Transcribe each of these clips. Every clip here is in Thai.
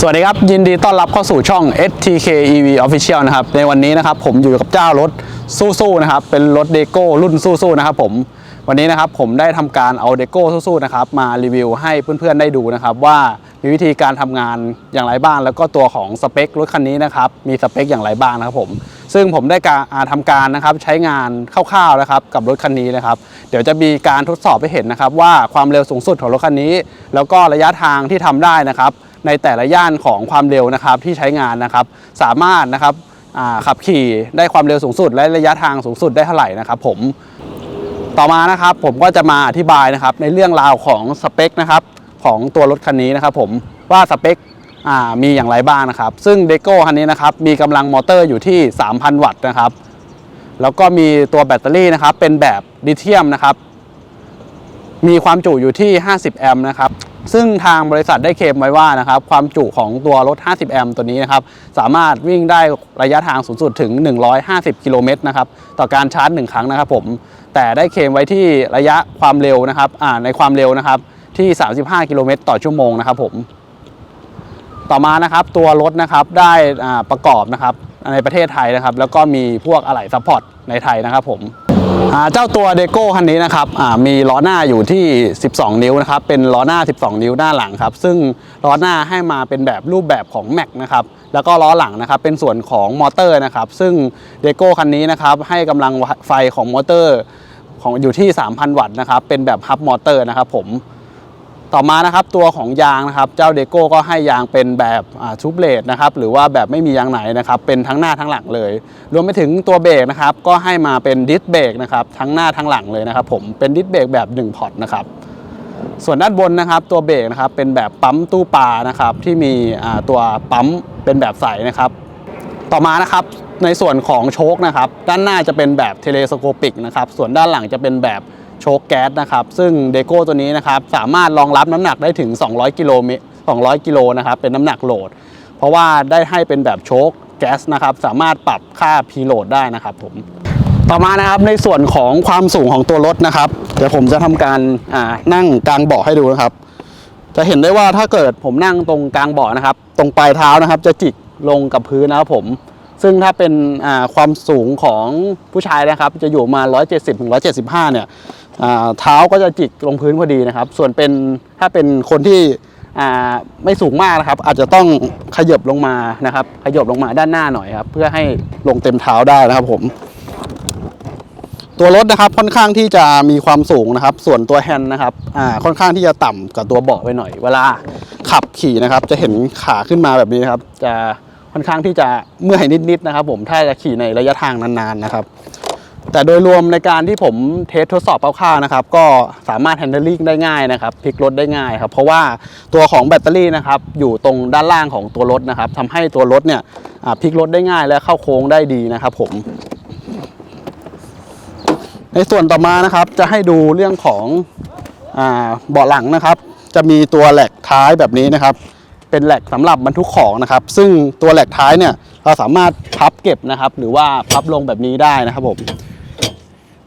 สวัสดีครับ ยินดีต้อนรับเข้าสู่ช่อง STK EV Official นะครับ ในวันนี้นะครับผมอยู่กับเจ้ารถสู้ๆนะครับ เป็นรถเดโก้รุ่นสู้ๆนะครับผมวันนี้นะครับผมได้ทำการเอาเดโก้สู้ๆนะครับมารีวิวให้เพื่อนๆได้ดูนะครับ ว่ามีวิธีการทำงานอย่างไรบ้าง แล้วก็ตัวของสเปครถคันนี้นะครับมีสเปคอย่างไรบ้างนะครับผมซึ่งผมได้การอ่าทำการนะครับใช้งานคร่าวๆนะครับกับรถคันนี้นะครับ เดี๋ยวจะมีการทดสอบให้เห็นนะครับ ว่าความเร็วสูงสุดของรถคันนี้ แล้วก็ระยะทางที่ทำได้นะครับ ในแต่ละย่านของความเร็วนะครับที่ใช้งานนะครับ สามารถนะครับขับขี่ได้ความเร็วสูงสุด และระยะทางสูงสุดได้เท่าไหร่นะครับ ผมต่อมานะครับผมก็จะมาอธิบายนะครับในเรื่องราวของสเปคนะครับของตัวรถคันนี้นะครับผมว่าสเปคมีอย่างไรบ้างนะครับ ซึ่งเดโก้คันนี้นะครับมีกำลังมอเตอร์อยู่ที่ 3,000 วัตต์นะครับ แล้วก็มีตัวแบตเตอรี่นะครับเป็นแบบลิเธียมนะครับ มีความจุอยู่ที่ 50 แอมป์นะครับ ซึ่งทางบริษัทได้เคลมไว้ว่านะครับ ความจุของตัวรถ 50 แอมป์ตัวนี้นะครับ สามารถวิ่งได้ระยะทางสูงสุดถึง 150 กิโลเมตรนะครับ ต่อการชาร์จ 1 ครั้งนะครับผม แต่ได้เคลมไว้ที่ระยะความเร็วนะครับในความเร็วนะครับ ที่ 35 กิโลเมตรต่อชั่วโมงนะครับผม ต่อมานะครับตัวรถนะครับได้ประกอบนะครับในประเทศไทยนะครับ แล้วก็มีพวกอะไหล่ซัพพอร์ตในไทยนะครับผม เจ้าตัวเดโก้คันนี้นะครับมีล้อหน้าอยู่ที่ 12 นิ้วนะครับเป็นล้อหน้า 12 นิ้วหน้าหลังครับซึ่งล้อหน้าให้มาเป็นแบบรูปแบบของแม็กนะครับแล้วก็ล้อหลังนะครับเป็นส่วนของมอเตอร์นะครับซึ่งเดโก้คันนี้นะครับให้กำลังไฟของมอเตอร์ของอยู่ที่ 3,000 วัตต์นะครับเป็นแบบฮับมอเตอร์นะครับผม ต่อมานะครับตัวของยางนะครับเจ้าเดโก้ก็ให้ยางเป็นแบบทูบเลดนะครับหรือว่าแบบไม่มียางไหนนะครับเป็นทั้งหน้าทั้งหลังเลย รวมไปถึงตัวเบรกนะครับก็ให้มาเป็นดิสเบรกนะครับทั้งหน้าทั้งหลังเลยนะครับผมเป็นดิสเบรกแบบ1พอร์ตนะครับส่วนด้านบนนะครับตัวเบรกนะครับเป็นแบบปั๊มตู้ปลานะครับที่มีตัวปั๊มเป็นแบบใสนะครับ ต่อมานะครับในส่วนของโชคนะครับด้านหน้าจะเป็นแบบเทเลสโคปิกนะครับส่วนด้านหลังจะเป็นแบบ โชคแก๊สนะครับ ซึ่งเดโก้ตัวนี้นะครับสามารถรองรับน้ำหนักได้ถึง 200 กิโลเมตร200 กิโลนะครับเป็นน้ำหนักโหลด เพราะว่าได้ให้เป็นแบบโชคแก๊สนะครับสามารถปรับค่าพีโหลดได้นะครับผมต่อมานะครับในส่วนของความสูงของตัวรถนะครับ เดี๋ยวผมจะทำการนั่งกลางเบาะให้ดูนะครับ จะเห็นได้ว่าถ้าเกิดผมนั่งตรงกลางเบาะนะครับ ตรงปลายเท้านะครับ จะจิกลงกับพื้นนะครับผม ซึ่งถ้าเป็นความสูงของผู้ชายนะครับ จะอยู่มา 170ถึง175 เนี่ยเท้าก็จะจิกลงพื้นพอดีนะครับ ส่วนเป็นถ้าเป็นคนที่ไม่สูงมากนะครับ อาจจะต้องขยบลงมานะครับ ขยบลงมาด้านหน้าหน่อยครับ เพื่อให้ลงเต็มเท้าได้นะครับผม ตัวรถนะครับค่อนข้างที่จะมีความสูงนะครับ ส่วนตัวแฮนด์นะครับค่อนข้างที่จะต่ำกับตัวเบาะไปหน่อย เวลาขับขี่นะครับ จะเห็นขาขึ้นมาแบบนี้นะครับ จะ ค่อนข้างที่จะเมื่อยนิดๆนะครับ ผมถ้าจะขี่ในระยะทางนานๆนะครับ แต่โดยรวมในการที่ผมเทสทดสอบคร่าวๆนะครับ ก็สามารถ handling ได้ง่ายนะครับพลิกรถได้ง่ายครับเพราะว่าตัวของแบตเตอรี่นะครับอยู่ตรงด้านล่างของตัวรถนะครับทำให้ตัวรถเนี่ยพลิกรถได้ง่ายและเข้าโค้งได้ดีนะครับผมในส่วนต่อมานะครับจะให้ดูเรื่องของเบาะหลังนะครับ จะมีตัวแหลกท้ายแบบนี้นะครับ เป็นแหลกสำหรับบรรทุกของนะครับ ซึ่งตัวแหลกท้ายเนี่ยเราสามารถพับเก็บนะครับ หรือว่าพับลงแบบนี้ได้นะครับผม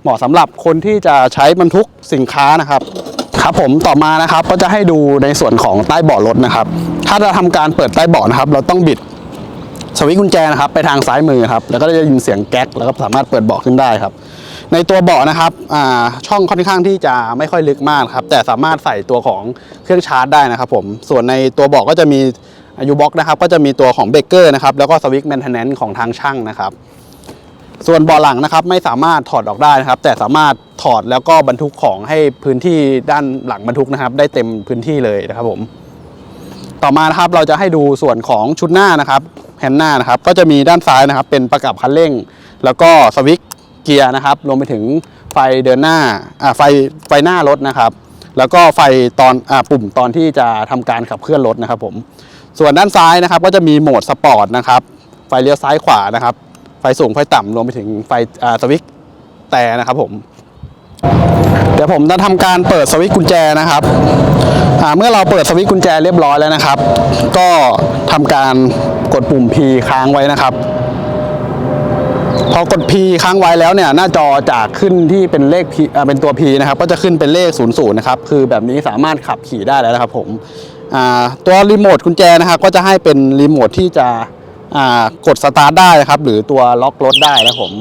เหมาะสำหรับคนที่จะใช้บรรทุกสินค้านะครับครับผมต่อมานะครับก็จะให้ดูในส่วนของใต้เบาะรถนะครับ ถ้าเราทำการเปิดใต้เบาะนะครับ เราต้องบิดสวิตช์กุญแจนะครับ ไปทางซ้ายมือครับแล้วก็จะยินเสียงแก๊กแล้วก็สามารถเปิดเบาะขึ้นได้ครับ ในตัวเบาะนะครับช่องค่อนข้างที่จะไม่ค่อยลึกมากครับแต่สามารถใส่ตัวของเครื่องชาร์จได้นะครับผมส่วนในตัวเบาะก็จะมียูบ็อกนะครับก็จะมีตัวของเบรกเกอร์นะครับแล้วก็สวิตช์แมนเทนแนนซ์ของทางช่างนะครับ ส่วนเบาะหลังนะครับไม่สามารถถอดออกได้นะครับ แต่สามารถถอดแล้วก็บรรทุกของให้พื้นที่ด้านหลังบรรทุกนะครับ ได้เต็มพื้นที่เลยนะครับผมต่อมานะครับเราจะให้ดูส่วนของชุดหน้านะครับแฮนด์หน้านะครับก็จะมีด้านซ้ายนะครับ เป็นประกับคันเร่ง แล้วก็สวิตช์ เกียร์นะครับรวมไปถึงไฟเดินหน้าอ่าไฟไฟหน้ารถนะครับ แล้วก็ไฟตอนอ่าปุ่มตอนที่จะทำการขับเคลื่อนรถนะครับผมส่วนด้านซ้ายนะครับก็จะมีโหมดสปอร์ตนะครับไฟเลี้ยวซ้ายขวานะครับ ไฟสูงไฟต่ำรวมไปถึงไฟสวิตช์แต่นะครับผมเดี๋ยวผมจะทำการเปิดสวิตช์กุญแจนะครับเมื่อเราเปิดสวิตช์กุญแจเรียบร้อยแล้วนะครับ ก็ทำการกดปุ่ม P ค้างไว้นะครับ พอกด P ค้างไว้แล้วเนี่ยหน้าจอจากขึ้นที่เป็นเลข P อ่าเป็นตัว P นะครับก็จะขึ้นเป็นเลข 00นะครับคือแบบนี้สามารถขับขี่ได้แล้วนะครับผมอ่าตัวรีโมทกุญแจนะครับก็จะให้เป็นรีโมทที่จะอ่ากดสตาร์ทได้นะครับหรือตัวล็อกรถได้นะผม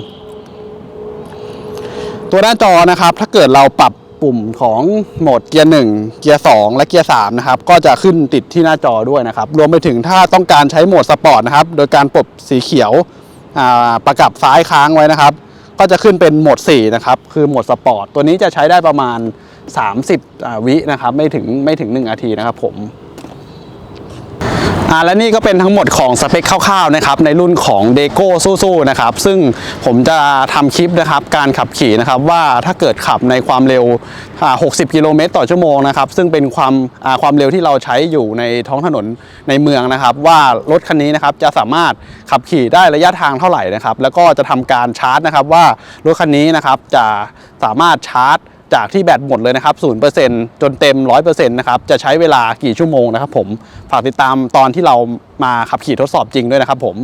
ตัวหน้าจอนะครับ ถ้าเกิดเราปรับปุ่มของโหมดเกียร์1เกียร์2และเกียร์3นะครับก็จะขึ้นติดที่หน้าจอด้วยนะครับ รวมไปถึงถ้าต้องการใช้โหมดสปอร์ตนะครับ โดยการปรับสีเขียว ประกับซ้ายค้างไว้นะครับ ก็จะขึ้นเป็นโหมด 4 นะครับ คือโหมดสปอร์ต ตัวนี้จะใช้ได้ประมาณ 30 วินะครับ ไม่ถึงไม่ถึง 1 นาทีนะครับผม อ่าและนี่ก็เป็นทั้งหมดของสเปคคร่าวๆนะครับในรุ่นของ d e โก้สู้ๆนะครับซึ่งผมจะทำคลิปนะครับการขับขี่นะครับว่าถ้าเกิดขับในความเร็ว 60 กิโลเมตรต่อชั่วโมงนะครับซึ่งเป็นความความเร็วที่เราใช้อยู่ในท้องถนนในเมืองนะครับ ว่ารถคันนี้นะครับจะสามารถขับขี่ได้ระยะทางเท่าไหร่นะครับ แล้วก็จะทำการชาร์จนะครับว่ารถคันนี้นะครับจะสามารถชาร์จ จากที่แบตหมดเลยนะครับ0%จนเต็ม 100%นะครับ จะใช้เวลากี่ชั่วโมงนะครับผม ฝากติดตามตอนที่เรามาขับขี่ทดสอบจริงด้วยนะครับผม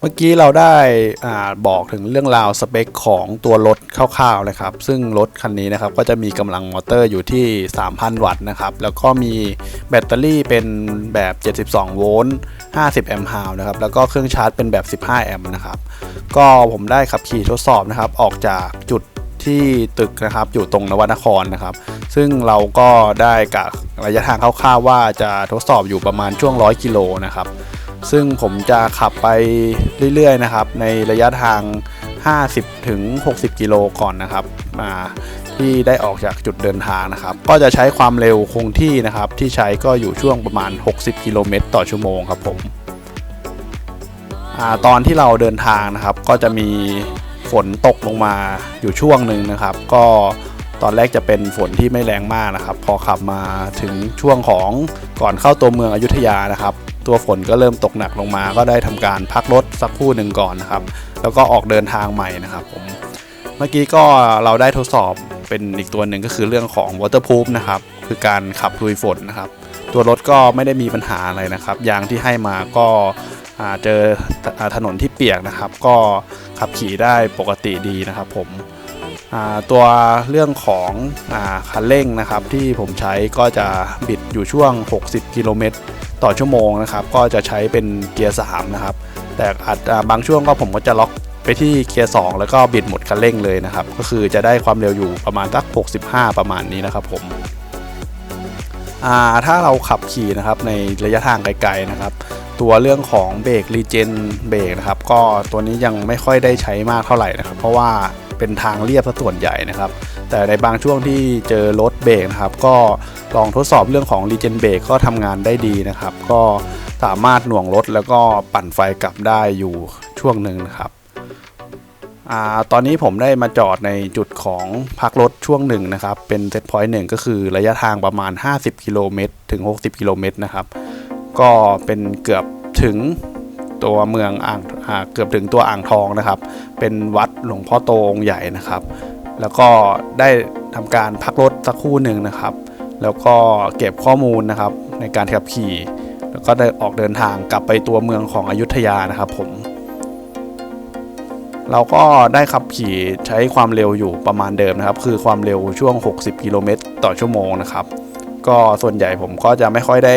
เมื่อกี้เราได้อาบอกถึงเรื่องราวสเปคของตัวรถคร่าวๆนะครับ ซึ่งรถคันนี้นะครับก็จะมีกำลังมอเตอร์อยู่ที่ 3,000 วัตต์นะครับ แล้วก็มีแบตเตอรี่เป็นแบบ 72 โวลต์ 50 แอมป์ฮาวนะครับ แล้วก็เครื่องชาร์จเป็นแบบ 15 แอมป์นะครับ ก็ผมได้ขับขี่ทดสอบนะครับ ออกจากจุดที่ตึกนะครับอยู่ตรงนวนครนะครับ ซึ่งเราก็ได้กะระยะทางคร่าวๆว่าจะทดสอบอยู่ประมาณช่วง 100 กิโลนะครับ ซึ่งผมจะขับไปเรื่อยๆนะครับ ในระยะทาง 50ถึง60 กิโลก่อนนะครับมาที่ได้ออกจากจุดเดินทางนะครับ ก็จะใช้ความเร็วคงที่นะครับ ที่ใช้ก็อยู่ช่วงประมาณ 60 กิโลเมตรต่อชั่วโมงครับผมอตอนที่เราเดินทางนะครับ ก็จะมีฝนตกลงมาอยู่ช่วงหนึ่งนะครับ ก็ตอนแรกจะเป็นฝนที่ไม่แรงมากนะครับ พอขับมาถึงช่วงของก่อนเข้าตัวเมืองอยุธยานะครับ ตัวฝนก็เริ่มตกหนักลงมา ก็ได้ทำการพักรถสักครู่หนึ่งก่อนนะครับ แล้วก็ออกเดินทางใหม่นะครับผมเมื่อกี้ก็เราได้ทดสอบเป็นอีกตัวหนึ่งก็คือเรื่องของ waterproof นะครับคือการขับลุยฝนนะครับ ตัวรถก็ไม่ได้มีปัญหาอะไรนะครับ ยางที่ให้มาก็าเจออถนนที่เปียกนะครับ ก็ขับขี่ได้ปกติดีนะครับผมตัวเรื่องของอคันเร่งนะครับที่ผมใช้ก็จะบิดอยู่ช่วง 60 กิโลเมตร ต่อชั่วโมงนะครับ ก็จะใช้เป็นเกียร์3นะครับ แต่อาจบางช่วงก็ผมก็จะล็อกไปที่เกียร์2แล้วก็บิดหมดคันเร่งเลยนะครับ ก็คือจะได้ความเร็วอยู่ประมาณสัก 65 ประมาณนี้นะครับผมถ้าเราขับขี่นะครับในระยะทางไกลๆนะครับ ตัวเรื่องของเบรกรีเจนเบรกนะครับ ก็ตัวนี้ยังไม่ค่อยได้ใช้มากเท่าไหร่นะครับ เพราะว่าเป็นทางเรียบซะส่วนใหญ่นะครับ แต่ในบางช่วงที่เจอรถเบรกนะครับ ก็ลองทดสอบเรื่องของรีเจนเบรกก็ทำงานได้ดีนะครับ ก็สามารถหน่วงรถแล้วก็ปั่นไฟกลับได้อยู่ช่วงหนึ่งนะครับอตอนนี้ผมได้มาจอดในจุดของพักรถช่วงหนึ่งนะครับ เป็นเซตพอยต์หนึ่งก็คือระยะทางประมาณ 50 กิโลเมตรถึง 60 กิโลเมตรนะครับ ก็เป็นเกือบถึงตัวเมืองอ่างเกือบถึงตัวอ่างทองนะครับ เป็นวัดหลวงพ่อโตองค์ใหญ่นะครับ แล้วก็ได้ทำการพักรถสักครู่หนึ่งนะครับ แล้วก็เก็บข้อมูลนะครับในการขับขี่ แล้วก็ได้ออกเดินทางกลับไปตัวเมืองของอยุธยานะครับผม เราก็ได้ขับขี่ใช้ความเร็วอยู่ประมาณเดิมนะครับ คือความเร็วช่วง 60 กิโลเมตรต่อชั่วโมงนะครับ ก็ส่วนใหญ่ผมก็จะไม่ค่อยได้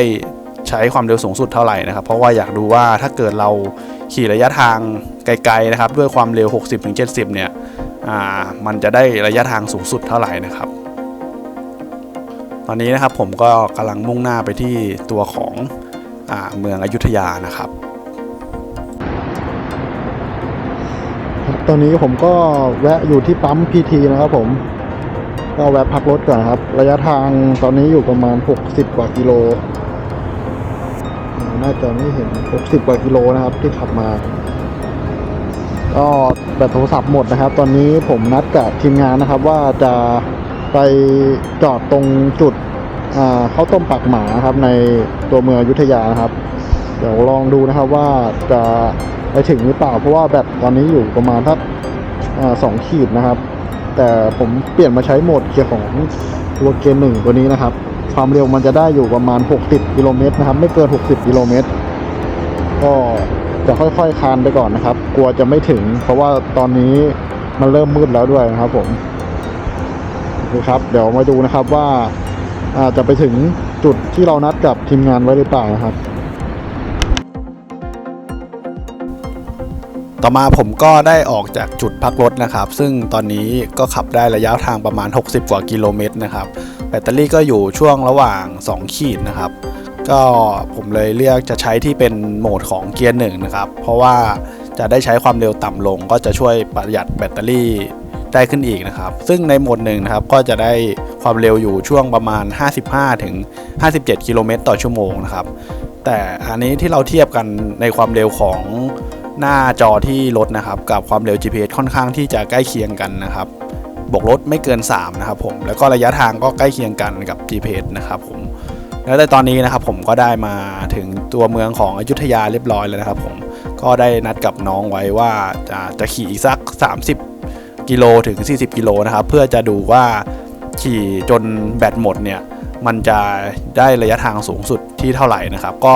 ใช้ความเร็วสูงสุดเท่าไหร่นะครับ เพราะว่าอยากดูว่าถ้าเกิดเราขี่ระยะทางไกลๆนะครับ ด้วยความเร็ว 60-70 เนี่ย มันจะได้ระยะทางสูงสุดเท่าไหร่นะครับ ตอนนี้นะครับผมก็กำลังมุ่งหน้าไปที่ตัวของอเมืองอยุธยานะครับ ตอนนี้ผมก็แวะอยู่ที่ปั๊มพีทีนะครับผมก็แวะพักรถก่อนครับ ระยะทางตอนนี้อยู่ประมาณ 60 กว่ากิโล น่าจะไม่เห็น 60 กว่ากิโลนะครับที่ขับมา ก็แบตโทรศัพท์หมดนะครับ ตอนนี้ผมนัดกับทีมงานนะครับว่าจะไปจอดตรงจุดข้าวต้มปากหมาครับในตัวเมืองอยุธยานะครับ เดี๋ยวลองดูนะครับว่าจะไปถึงหรือเปล่า เพราะว่าแบตตอนนี้อยู่ประมาณทักสองขีดนะครับ แต่ผมเปลี่ยนมาใช้โหมดเกียร์ของตัวเกียร์หนึ่งตัวนี้นะครับ ความเร็วมันจะได้อยู่ประมาณ 60กิโลเมตรนะครับ ไม่เกิน 60กิโลเมตรก็ จะค่อย ๆ คานไปก่อนนะครับ กลัวจะไม่ถึง เพราะว่าตอนนี้มันเริ่มมืดแล้วด้วยนะครับผมโอเคครับ เดี๋ยวมาดูนะครับว่าอาจจะไปถึงจุดที่เรานัดกับทีมงานไว้หรือเปล่านะครับ ต่อมาผมก็ได้ออกจากจุดพักรถนะครับ ซึ่งตอนนี้ก็ขับได้ระยะทางประมาณ 60 กว่ากิโลเมตรนะครับ แบตเตอรี่ก็อยู่ช่วงระหว่าง 2 ขีดนะครับ ก็ผมเลยเลือกจะใช้ที่เป็นโหมดของเกียร์หนึ่งนะครับ เพราะว่าจะได้ใช้ความเร็วต่ำลง ก็จะช่วยประหยัดแบตเตอรี่ได้ขึ้นอีกนะครับ ซึ่งในโหมดหนึ่งนะครับก็จะได้ความเร็วอยู่ช่วงประมาณ 55 ถึง 57 กิโลเมตรต่อชั่วโมงนะครับ แต่อันนี้ที่เราเทียบกันในความเร็วของหน้าจอที่รถนะครับ กับความเร็ว GPS ค่อนข้างที่จะใกล้เคียงกันนะครับ บวกลดไม่เกิน 3 นะครับผม แล้วก็ระยะทางก็ใกล้เคียงกันกับ GPS นะครับผม แล้วในตอนนี้นะครับผมก็ได้มาถึงตัวเมืองของอยุธยาเรียบร้อยแล้วนะครับผมก็ได้นัดกับน้องไว้ว่าจะจะขี่อีกสัก 30 กิโลถึง 40 กิโลนะครับ เพื่อจะดูว่าขี่จนแบตหมดเนี่ยมันจะได้ระยะทางสูงสุดที่เท่าไหร่นะครับ ก็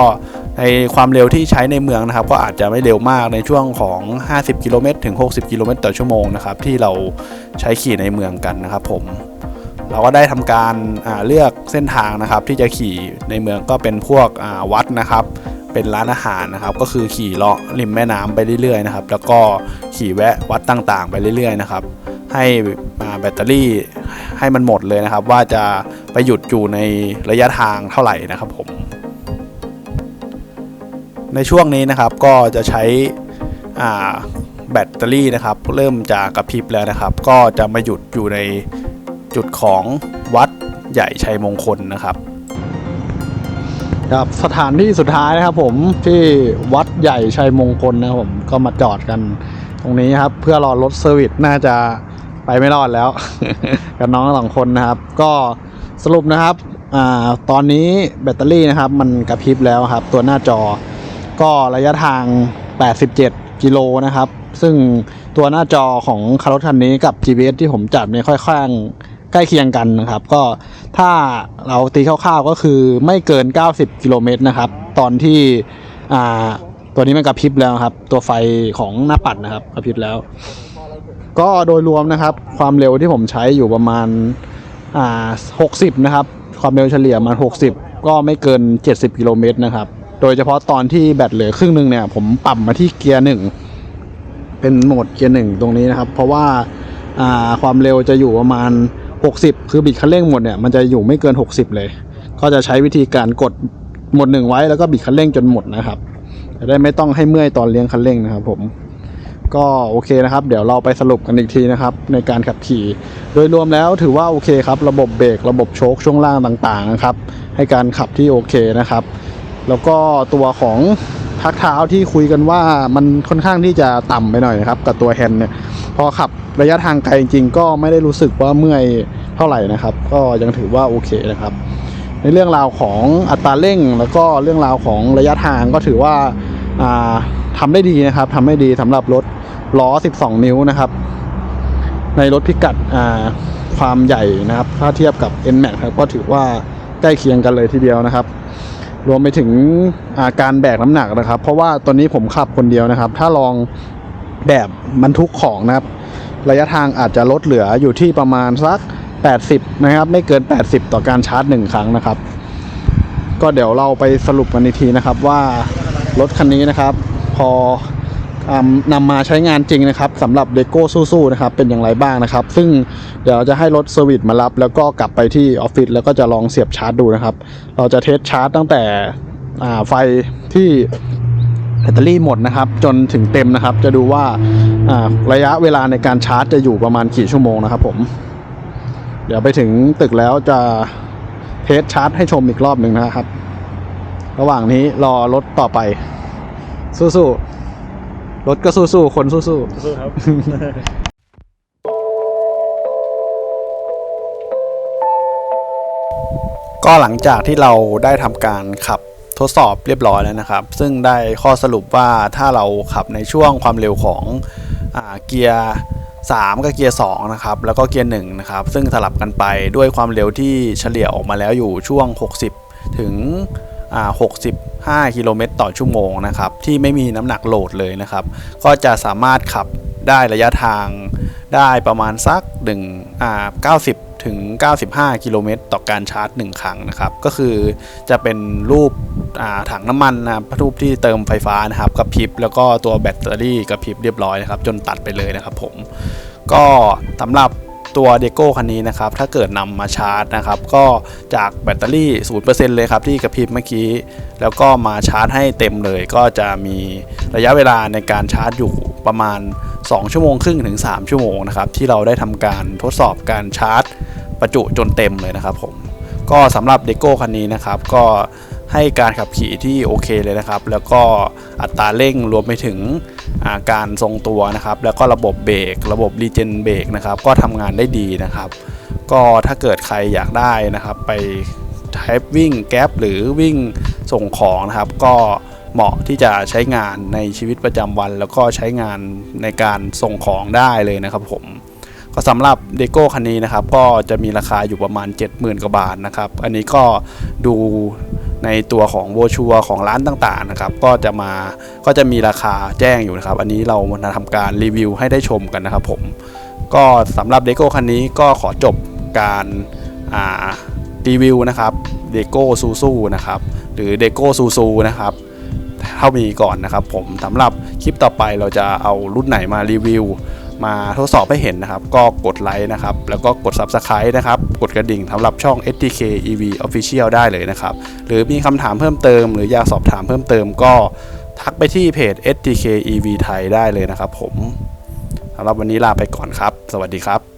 ในความเร็วที่ใช้ในเมืองนะครับ ก็อาจจะไม่เร็วมากในช่วงของ 50 กิโลเมตรถึง 60 กิโลเมตรต่อชั่วโมงนะครับ ที่เราใช้ขี่ในเมืองกันนะครับผม เราก็ได้ทำการาเลือกเส้นทางนะครับ ที่จะขี่ในเมืองก็เป็นพวกวัดนะครับ เป็นร้านอาหารนะครับ ก็คือขี่เลาะริมแม่น้ำไปเรื่อยๆนะครับ แล้วก็ขี่แวะวัดต่างๆ ไปเรื่อยๆนะครับ ให้แบตเตอรี่ให้มันหมดเลยนะครับ ว่าจะไปหยุดอยู่ในระยะทางเท่าไหร่นะครับผม ในช่วงนี้นะครับก็จะใช้แบตเตอรี่นะครับ เริ่มจะกระพริบแล้วนะครับ ก็จะมาหยุดอยู่ใน จุดของวัดใหญ่ชัยมงคลนะครับครับสถานที่สุดท้ายนะครับผมที่วัดใหญ่ชัยมงคลนะครับผมก็มาจอดกันตรงนี้ครับ เพื่อรอรถเซอร์วิสน่าจะไปไม่รอดแล้ว กับน้องสองคนนะครับ ก็สรุปนะครับอ่าตอนนี้แบตเตอรี่นะครับ มันกระพริบแล้วครับ ตัวหน้าจอ ก็ระยะทาง 87 กิโลนะครับ ซึ่งตัวหน้าจอของคารถคันนี้กับ GPS ที่ผมจับเนี่ยค่อยข้าง ใกล้เคียงกันนะครับ ก็ถ้าเราตีคร่าวๆก็คือไม่เกิน 90 กิโลเมตรนะครับ ตอนที่อ่าตัวนี้มันกระพริบแล้วครับ ตัวไฟของหน้าปัดนะครับกระพริบแล้ว ก็โดยรวมนะครับ ความเร็วที่ผมใช้อยู่ประมาณอ่า60 นะครับ ความเร็วเฉลี่ยมา 60 ก็ไม่เกิน 70 กิโลเมตรนะครับ โดยเฉพาะตอนที่แบตเหลือครึ่งหนึ่งเนี่ย ผมปรับมาที่เกียร์หนึ่งเป็นโหมดเกียร์หนึ่งตรงนี้นะครับ เพราะว่าอ่าความเร็วจะอยู่ประมาณ 60 คือบิดคันเร่งหมดเนี่ยมันจะอยู่ไม่เกิน 60 เลย ก็จะใช้วิธีการกดหมดหนึ่งไว้แล้วก็บิดคันเร่งจนหมดนะครับจะได้ไม่ต้องให้เมื่อยตอนเลี้ยงคันเร่งนะครับผมก็โอเคนะครับ เดี๋ยวเราไปสรุปกันอีกทีนะครับ ในการขับขี่ โดยรวมแล้วถือว่าโอเคครับ ระบบเบรกระบบโชคช่วงล่างต่างๆนะครับ ให้การขับที่โอเคนะครับ แล้วก็ตัวของพักเท้าที่คุยกันว่ามันค่อนข้างที่จะต่ำไปหน่อยนะครับ กับตัวแฮนด์เนี่ย พอขับระยะทางไกลจริงๆ ก็ไม่ได้รู้สึกว่าเมื่อยเท่าไหร่นะครับ ก็ยังถือว่าโอเคนะครับ ในเรื่องราวของอัตราเร่ง แล้วก็เรื่องราวของระยะทางก็ถือว่าอ่าทำได้ดีนะครับทำได้ดีสำหรับรถล้อ 12 นิ้วนะครับ ในรถพิกัดความใหญ่นะครับ ถ้าเทียบกับ n m a x ครับก็ถือว่าใกล้เคียงกันเลยทีเดียวนะครับ รวมไปถึงาการแบกน้ำหนักนะครับ เพราะว่าตอนนี้ผมขับคนเดียวนะครับ ถ้าลอง แบบบรรทุกของนะครับ ระยะทางอาจจะลดเหลืออยู่ที่ประมาณสัก 80 นะครับ ไม่เกิน 80 ต่อการชาร์จ 1 ครั้งนะครับ ก็เดี๋ยวเราไปสรุปกันอีกทีนะครับว่ารถคันนี้นะครับ พออนำมาใช้งานจริงนะครับสำหรับเดโก้สู้ๆนะครับ เป็นอย่างไรบ้างนะครับ ซึ่งเดี๋ยวจะให้รถเซอร์วิสมารับ แล้วก็กลับไปที่ออฟฟิศแล้วก็จะลองเสียบชาร์จดูนะครับ เราจะเทสชาร์จตั้งแต่ไฟที่ ตเตอรี่หมดนะครับ จนถึงเต็มนะครับ จะดูว่าอ่าระยะเวลาในการชาร์จจะอยู่ประมาณกี่ชั่วโมงนะครับผม เดี๋ยวไปถึงตึกแล้วจะเทสชาร์จให้ชมอีกรอบหนึ่งนะครับ ระหว่างนี้รอรถต่อไป สู้ๆรถก็สู้ๆคนสู้ๆสู้ครับก็หลังจากที่เราได้ทำการขับ ทดสอบเรียบร้อยแล้วนะครับ ซึ่งได้ข้อสรุปว่าถ้าเราขับในช่วงความเร็วของอเกียร์3กับเกียร์2นะครับแล้วก็เกียร์1นะครับซึ่งสลับกันไปด้วยความเร็วที่เฉลี่ยออกมาแล้วอยู่ช่วง 60 ถึง 65 กิโลเมตรต่อชั่วโมงนะครับที่ไม่มีน้ำหนักโหลดเลยนะครับ ก็จะสามารถขับได้ระยะทางได้ประมาณสัก1อ่า90 ถึง 95 กิโลเมตรต่อการชาร์จ 1 ครั้งนะครับ ก็คือจะเป็นรูปถังน้ำมันนะครับรูปที่เติมไฟฟ้านะครับกระพริบ แล้วก็ตัวแบตเตอรี่กระพริบเรียบร้อยนะครับ จนตัดไปเลยนะครับผม ก็สำหรับตัวเดโก้คันนี้นะครับ ถ้าเกิดนำมาชาร์จนะครับ ก็จากแบตเตอรี่ 0%เลยครับ ที่กระพริบเมื่อกี้ แล้วก็มาชาร์จให้เต็มเลย ก็จะมีระยะเวลาในการชาร์จอยู่ประมาณ 2 ชั่วโมงครึ่งถึง 3 ชั่วโมงนะครับที่เราได้ทำการทดสอบการชาร์จ ประจุจนเต็มเลยนะครับผมก็สำหรับเดโก้คันนี้นะครับก็ให้การขับขี่ที่โอเคเลยนะครับ แล้วก็อัตราเร่งรวมไปถึงาการทรงตัวนะครับ แล้วก็ระบบเบรกระบบรีเจนเบรกนะครับก็ทำงานได้ดีนะครับ ก็ถ้าเกิดใครอยากได้นะครับ ไปใช้วิ่งแก๊ปหรือวิ่งส่งของนะครับ ก็ เหมาะที่จะใช้งานในชีวิตประจำวัน แล้วก็ใช้งานในการส่งของได้เลยนะครับผมก็สำหรับเดโก้คันนี้นะครับก็จะมีราคาอยู่ประมาณ 70,000 กว่าบาทนะครับ อันนี้ก็ดูในตัวของโบชัวของร้านต่างๆนะครับ ก็จะมาก็จะมีราคาแจ้งอยู่นะครับ อันนี้เรามาทำการรีวิวให้ได้ชมกันนะครับผมก็สำหรับเดโก้คันนี้ก็ขอจบการรีวิวนะครับเดโก้ซูซูนะครับ หรือเดโก้ซูซูนะครับ เท่านี้ก่อนนะครับผมสำหรับคลิปต่อไปเราจะเอารุ่นไหนมารีวิว มาทดสอบให้เห็นนะครับ ก็กดไลค์นะครับ แล้วก็กด Subscribe นะครับ กดกระดิ่งสำหรับช่อง STK EV Official ได้เลยนะครับ หรือมีคำถามเพิ่มเติม หรืออยากสอบถามเพิ่มเติมก็ทักไปที่เพจ STK EV ไทยได้เลยนะครับผมสำหรับวันนี้ลาไปก่อนครับ สวัสดีครับ